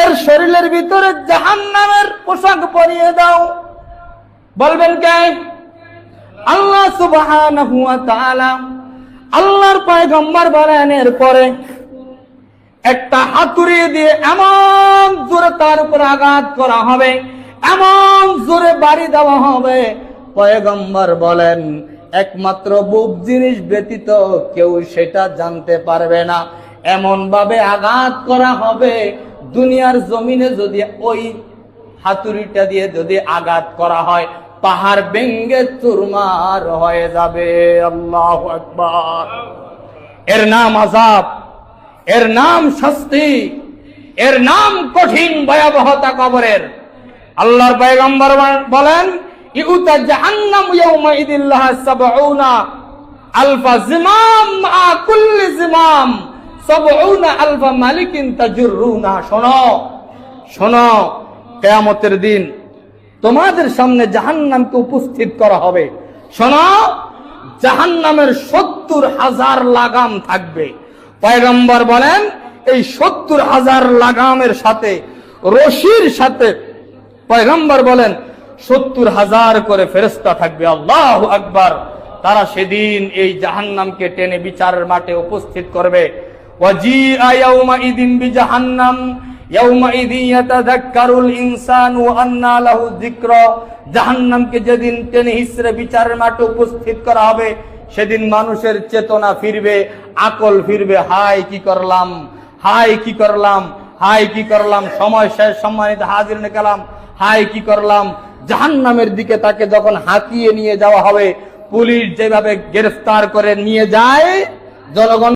এর শরীরের ভিতরে জাহান্নামের পোশাক পরিয়ে দাও। বলবেন কে? আল্লাহ তাআলা আল্লাহর পয়গম্বর বলেন, এরপরে একটা হাতুড়ি দিয়ে এমন জোরে তার উপর আঘাত করা হবে, এমন জোরে বাড়ি দেওয়া হবে। পয়গম্বর বলেন একমাত্র বুক জিনিস ব্যতীত কেউ সেটা জানতে পারবে না। এমন ভাবে আঘাত করা হবে, দুনিয়ার জমিনে যদি ওই হাতুড়িটা দিয়ে যদি আঘাত করা হয়, পাহাড় ভেঙ্গে চুরমার হয়ে যাবে। আল্লাহ আকবার। এর নাম আজাব এর নাম শাস্তি, এর নাম কঠিন ভয়াবহতা কবরের। আল্লাহর পয়গম্বর বলেন জাহান্নাম আলফা জিমাম কুল্লি জিমাম। আলফা মালিকিন শোনো, কিয়ামতের দিন তোমাদের সামনে জাহান্নামকে উপস্থিত করা হবে। শোনো, জাহান্নামের সত্তর হাজার লাগাম থাকবে। পয়গম্বর বলেন, এই সত্তর হাজার লাগামের সাথে, রশির সাথে, পয়গম্বর বলেন সত্তর হাজার করে ফেরেস্তা থাকবে, আল্লাহ আকবার। তারা সেদিন এই জাহান্নামকে টেনে বিচারের মাঠে উপস্থিত করবে। যেদিন টেনে হিসরে বিচারের মাঠে উপস্থিত করা হবে, সেদিন মানুষের চেতনা ফিরবে, আকল ফিরবে। হাই কি করলাম? হাই কি করলাম? হাই কি করলাম? সময় শেষ, সম্মানিত হাজির কালাম হাই কি করলাম? জাহান্নামের দিকে তাকে যখন হাঁকিয়ে নিয়ে যাওয়া হবে, পুলিশ যেভাবে গ্রেফতার করে নিয়ে যায়, জনগণ